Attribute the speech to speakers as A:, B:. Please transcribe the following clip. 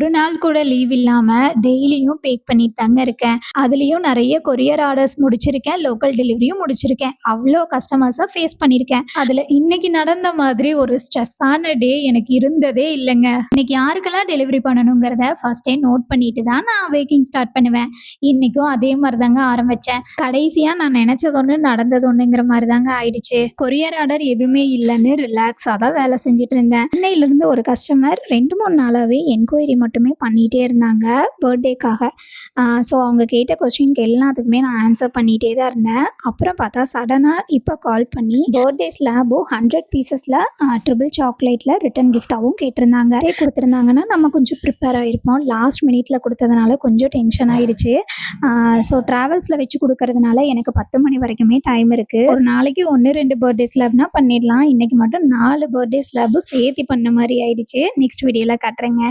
A: ஒரு நாள் கூட லீவ் இல்லாமல் டெய்லியும் பேக் பண்ணிட்டு தாங்க இருக்கேன். அதுலேயும் நிறைய கொரியர் ஆர்டர்ஸ் முடிச்சிருக்கேன். லோக்கல் டெலிவரியும் முடிச்சிருக்கேன். அவ்வளோ கஸ்டமர்ஸை ஃபேஸ் பண்ணியிருக்கேன் அதில் இன்னைக்கு நடந்த மாதிரி ஒரு ஸ்ட்ரெஸ்ஸான டே எனக்கு இருந்ததே இல்லைங்க. இன்னைக்கு யாருக்கெல்லாம் டெலிவரி பண்ணணுங்கிறத ஃபர்ஸ்ட் டைம் நோட் பண்ணிட்டு தான் நான் பேக்கிங் ஸ்டார்ட் பண்ணுவேன். இன்னைக்கும் அதே மாதிரி தாங்க ஆரம்பித்தேன் கடைசியாக நான் நினச்சது ஒன்று நடந்தது ஒன்றுங்கிற மாதிரி தாங்க ஆயிடுச்சு. கொரியர் ஆர்டர் எதுவுமே இல்லைன்னு ரிலாக்ஸாக தான் வேலை செஞ்சுட்டு இருந்தேன். சென்னையிலேருந்து ஒரு கஸ்டமர் ரெண்டு மூணு நாளாகவே என்கொயரி மட்டும் மட்டுமே பண்ணிகிட்டே இருந்தாங்க பர்த்டேக்காக ஸோ அவங்க கேட்ட கொஸ்டின்க்கு எல்லாத்துக்குமே நான் ஆன்சர் பண்ணிகிட்டே தான் இருந்தேன். அப்புறம் பார்த்தா சடனாக இப்போ கால் பண்ணி பர்த்டே ஸ்லாபும் ஹண்ட்ரட் பீசஸில் ட்ரிபிள் சாக்லேட்டில் ரிட்டன் கிஃப்டாகவும் கேட்டிருந்தாங்க. கொடுத்துருந்தாங்கன்னா நம்ம கொஞ்சம் ப்ரிப்பேர் ஆகிருப்போம் லாஸ்ட் மினிட்ல கொடுத்ததுனால கொஞ்சம் டென்ஷன் ஆகிடுச்சு ஸோ ட்ராவல்ஸில் வச்சு கொடுக்கறதுனால எனக்கு பத்து மணி வரைக்குமே டைம் இருக்குது ஒரு நாளைக்கு ஒன்று ரெண்டு பர்த்டே ஸ்லாப்னா பண்ணிடலாம். இன்னைக்கு மட்டும் நாலு பர்த்டே ஸ்லாபும் சேர்த்து பண்ண மாதிரி ஆயிடுச்சு. நெக்ஸ்ட் வீடியோவில் காட்டுறேங்க.